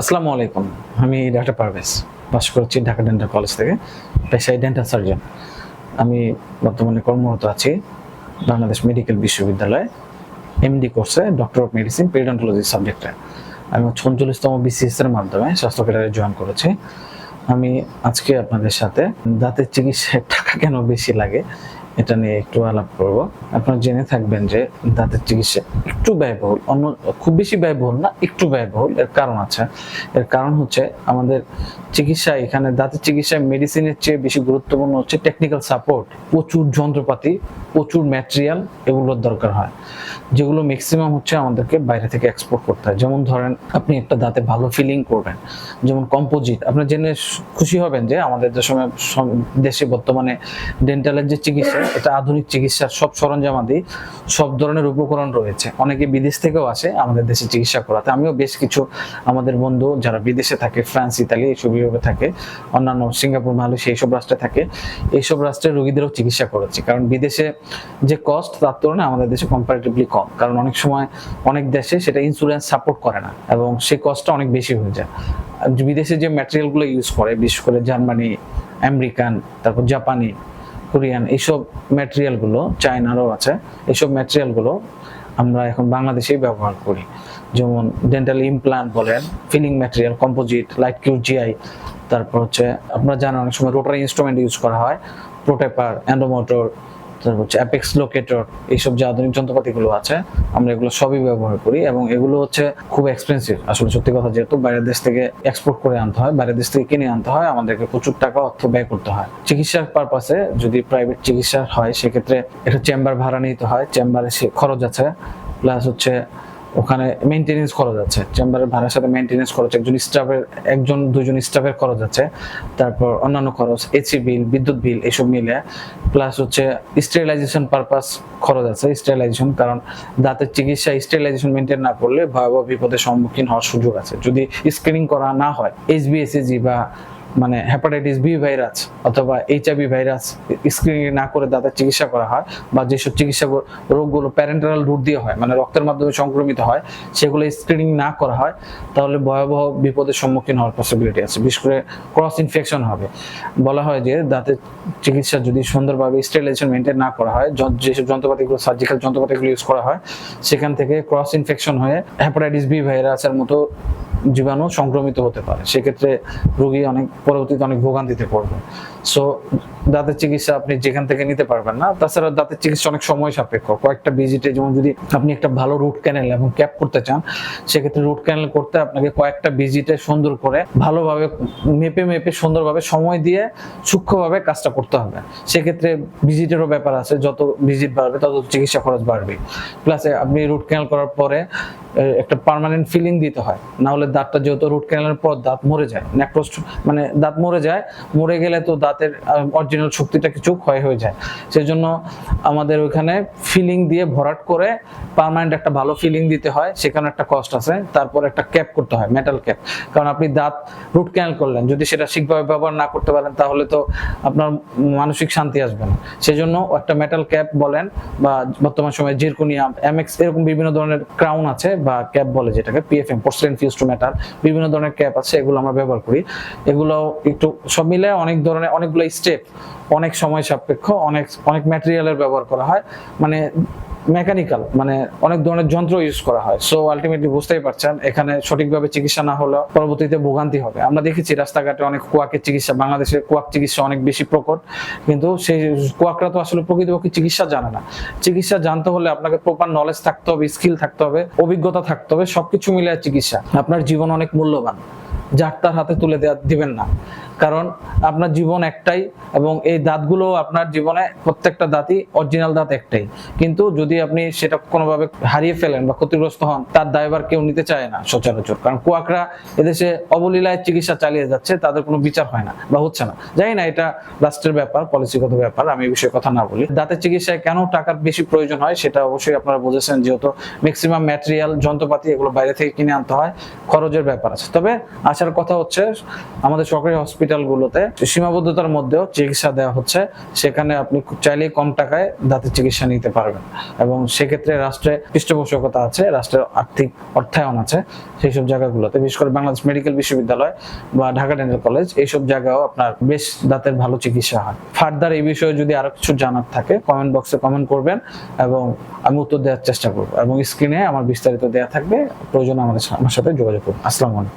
আসসালামু আলাইকুম। আমি ডাক্তার পারভেজ বাস করছি ঢাকা ডেন্টাল কলেজ থেকে, পেশায় ডেন্টাল সার্জন আমি বর্তমানে কর্মরত আছি বাংলাদেশ মেডিকেল বিশ্ববিদ্যালয়ে এমডি কোর্সে ডক্টর অফ মেডিসিন পেরিডন্টোলজি সাবজেক্টে আমি হচ্ছে উনচল্লিশতম বিসিএস এর মাধ্যমে স্বাস্থ্য ক্যাডারে জয়েন করেছি। আমি আজকে আপনাদের সাথে দাঁতের চিকিৎসায় টাকা কেন বেশি লাগে এটা নিয়ে একটু আলাপ করব। আপনারা জেনে থাকবেন যে দাঁতের চিকিৎসা একটু ব্যয়বহুল, অন্য খুব বেশি ব্যয়বহুল না, একটু ব্যয়বহুল। এর কারণ আছে। এর কারণ হচ্ছে আমাদের চিকিৎসা এখানে দাঁতের চিকিৎসায় মেডিসিনের চেয়ে বেশি গুরুত্বপূর্ণ হচ্ছে টেকনিক্যাল সাপোর্ট প্রচুর যন্ত্রপাতি, প্রচুর ম্যাটেরিয়াল এগুলোর দরকার হয়, যেগুলো ম্যাক্সিমাম হচ্ছে আমাদেরকে বাইরে থেকে এক্সপোর্ট করতে হয়। যেমন ধরেন, আপনি একটা দাঁতে ভালো ফিলিং করবেন, যেমন কম্পোজিট আপনি জেনে খুশি হবেন যে আমাদের যে সময় দেশে বর্তমানে ডেন্টালের যে চিকিৎসা এটা আধুনিক চিকিৎসার সব সরঞ্জামাদি সব ধরনের উপকরণ রয়েছে। অনেকে বিদেশ থেকেও আসে আমাদের দেশে চিকিৎসা করাতে। আমিও বেশ কিছু আমাদের বন্ধু যারা বিদেশে থাকে, ফ্রান্স, ইতালি এইসব ইউরোপে থাকে, অন্যান্য সিঙ্গাপুর, মালয়েশিয়া, এইসব রাষ্ট্রে থাকে। এইসব রাষ্ট্রের রোগীদেরও চিকিৎসা করেছি কারণ বিদেশে যে কস্ট তার তুলনায় আমাদের দেশে কম্পারেটিভলি কম। কারণ অনেক সময় অনেক দেশে সেটা ইন্স্যুরেন্স সাপোর্ট করে না এবং সেই কস্টটা অনেক বেশি হয়ে যায়। বিদেশে যে ম্যাটেরিয়ালগুলো ইউজ করে, বিশেষ করে জার্মানি, আমেরিকান, তারপর জাপানি কোরিয়ান এইসব ম্যাটেরিয়ালগুলো চায়নারও আছে, এইসব ম্যাটেরিয়ালগুলো আমরা এখন বাংলাদেশেই ব্যবহার করি। যেমন ডেন্টাল ইমপ্লান্ট বলেন filling material composite light cure GI তারপর হচ্ছে আপনারা জানেন অনেক সময় রোটার ইনস্ট্রুমেন্ট ইউজ করা হয় প্রোটেপার অ্যান্ডোমোটর তারপর হচ্ছে অ্যাপেক্স লোকেটর এইসব যে আধুনিক যন্ত্রপাতিগুলো আছে, আমরা এগুলো সবই ব্যবহার করি এবং এগুলো হচ্ছে খুব এক্সপেন্সিভ আসলে সত্যি কথা যেহেতু বাইরের দেশ থেকে এক্সপোর্ট করে আনতে হয়, বাইরের দেশ থেকে কিনে আনতে হয়, আমাদেরকে প্রচুর টাকা অর্থ ব্যয় করতে হয়। চিকিৎসার পারপাসে যদি প্রাইভেট চিকিৎসা হয়, সেক্ষেত্রে একটা চেম্বার ভাড়া নিতে হয় চেম্বারে সে খরচ আছে প্লাস হচ্ছে ওখানে মেনটেনেন্স খরচ আছে। চেম্বারের ভাড়ার সাথে মেনটেনেন্স খরচ, একজন স্টাফের একজন, দুজন স্টাফের খরচ আছে। তারপর অন্যান্য খরচ এসি বিল বিদ্যুৎ বিল এসব মিলে। প্লাস হচ্ছে স্টেরিলাইজেশন পারপাস খরচ আছে স্টেরিলাইজেশন কারণ দাঁতের চিকিৎসা স্টেরিলাইজেশন মেনটেন না করলে ভয়াবহ বিপদের সম্মুখীন হওয়ার সুযোগ আছে। যদি স্ক্রিনিং করা না হয় এইচবিএসএজি বা মানে হেপাটাইটিস বি ভাইরাস অথবা এইচআইভি ভাইরাস স্ক্রিনিং না করে দাঁতের চিকিৎসা করা হয় বা যেসব চিকিৎসা রোগগুলো প্যারেন্টারাল রুট দিয়ে হয় মানে রক্তের মাধ্যমে সংক্রমিত হয়, সেগুলো স্ক্রিনিং না করা হয়, তাহলে ভয়াবহ বিপদের সম্মুখীন হওয়ার পসিবিলিটি আছে। বিশেষ করে ক্রস ইনফেকশন হবে। বলা হয় যে দাঁতের চিকিৎসা যদি সুন্দরভাবে স্টেরিলাইজেশন মেনটেন না করা হয় যেসব যন্ত্রপাতিগুলো সার্জিক্যাল যন্ত্রপাতিগুলো ইউজ করা হয়, সেখান থেকে ক্রস ইনফেকশন হয়ে হেপাটাইটিস বি ভাইরাসের মতো জীবাণু সংক্রমিত হতে পারে। সেক্ষেত্রে রোগী অনেক, পরবর্তীতে অনেক ভোগান্তিতে পড়বে। সো দাঁতের চিকিৎসা আপনি যেখান থেকে নিতে পারবেন না, তাছাড়া দাঁতের চিকিৎসা অনেক সময় সাপেক্ষ। কয়েকটা ভিজিটে যেমন যদি আপনি একটা ভালো রুট ক্যানেল এবং ক্যাপ করতে চান, সেক্ষেত্রে রুট ক্যানেল করতে আপনাকে কয়েকটা ভিজিটে সুন্দর করে ভালোভাবে, মেপে মেপে সুন্দরভাবে সময় দিয়ে সূক্ষ্মভাবে কাজটা করতে হবে। সেক্ষেত্রে ভিজিটেরও ব্যাপার আছে, যত ভিজিট বাড়বে তত চিকিৎসা খরচ বাড়বে। প্লাস আপনি রুট ক্যানেল করার পরে একটা পার্মানেন্ট ফিলিং দিতে হয়। না হলে দাঁতটা যেহেতু রুট ক্যানেলের পর দাঁত মরে যায় নেক্রোস্ট মানে দাঁত মরে যায়, মরে গেলে তো দাঁতের অরিজিনাল শক্তিটা কিছু ক্ষয় হয়ে যায়। সেজন্য আমাদের ওইখানে ফিলিং দিয়ে ভরাট করে পার্মানেন্ট একটা ভালো ফিলিং দিতে হয়। সেখানে একটা কস্ট আছে, তারপর একটা ক্যাপ করতে হয় মেটাল ক্যাপ কারণ আপনি দাঁত রুট ক্যানেল করলেন, যদি সেটা ঠিকভাবে ব্যবহার না করতে পারেন, তাহলে তো আপনার মানসিক শান্তি আসবে না। সেজন্য একটা মেটাল ক্যাপ বলেন, বা বর্তমান সময়ে জিরকোনিয়াম এমএক্স এরকম বিভিন্ন ধরনের ক্রাউন আছে বা ক্যাপ বলে যেটাকে PFM porcelain fuse to metal বিভিন্ন ধরনের ক্যাপ আছে, এগুলো আমরা ব্যবহার করি। এগুলো একটু সব মিলে অনেক ধরনের, অনেকগুলো স্টেপ অনেক সময় সাপেক্ষ, অনেক অনেক ম্যাটেরিয়ালের ব্যবহার করা হয়। মানে মেকানিক্যাল মানে অনেক ধরনের যন্ত্র ইউজ করা হয়। সো আলটিমেটলি বুঝতেই পারছেন, এখানে সঠিকভাবে চিকিৎসা না হলে পরবর্তীতে ভোগান্তি হবে। আমরা দেখেছি রাস্তাঘাটে অনেক কোয়াকের চিকিৎসা বাংলাদেশের কোয়াক চিকিৎসা অনেক বেশি প্রকট, কিন্তু সেই কোয়াকরা তো আসলে প্রকৃতপক্ষে চিকিৎসা জানে না। চিকিৎসা জানতে হলে আপনাকে প্রপার নলেজ থাকতে হবে স্কিল থাকতে হবে, অভিজ্ঞতা থাকতে হবে, সবকিছু মিলে চিকিৎসা। আপনার জীবন অনেক মূল্যবান, যার তার হাতে তুলে দেওয়া দিবেন না। কারণ আপনার জীবন একটাই এবং এই দাঁতগুলো আপনার জীবনে প্রত্যেকটা দাঁতই অরিজিনাল দাঁত একটাই। কিন্তু যদি আপনি সেটা কোনোভাবে হারিয়ে ফেলেন বা ক্ষতিগ্রস্ত হন, তার দায়বার কেউ নিতে চায় না সচরাচর। কারণ কুয়াকরা এদেশে অবলীলায় চিকিৎসা চালিয়ে যাচ্ছে, তাদের কোনো বিচার হয় না বা হচ্ছে না। জানি না, এটা রাষ্ট্রের ব্যাপার, পলিসিগত ব্যাপার, আমি এই বিষয়ে কথা না বলি। দাঁতের চিকিৎসায় কেন টাকার বেশি প্রয়োজন হয়, সেটা অবশ্যই আপনারা বুঝেছেন, যেহেতু ম্যাক্সিমাম ম্যাটেরিয়াল যন্ত্রপাতি এগুলো বাইরে থেকে কিনে আনতে হয়, খরচের ব্যাপার আছে। তবে আসার কথা হচ্ছে, আমাদের সরকারি হসপিটাল হসপিটালগুলোতে সীমাবদ্ধতার মধ্যেও চিকিৎসা দেওয়া হচ্ছে। সেখানে আপনি খুব চাইলেই কম টাকায় দাঁতের চিকিৎসা নিতে পারবেন। এবং সেক্ষেত্রে রাষ্ট্রে পৃষ্ঠপোষকতা আছে, রাষ্ট্রের আর্থিক অর্থায়ন আছে সেই সব জায়গাগুলোতে। বিশেষ করে বাংলাদেশ মেডিকেল বিশ্ববিদ্যালয় বা ঢাকা ডেন্টাল কলেজ, এইসব জায়গাও আপনার বেশ দাঁতের ভালো চিকিৎসা হয়। ফার্দার এই বিষয়ে যদি আরও কিছু জানার থাকে কমেন্ট বক্সে কমেন্ট করবেন এবং আমি উত্তর দেওয়ার চেষ্টা করব। এবং স্ক্রিনে আমার বিস্তারিত দেওয়া থাকবে। প্রয়োজন আমাদের আমার সাথে যোগাযোগ করুন। আসসালামু আলাইকুম।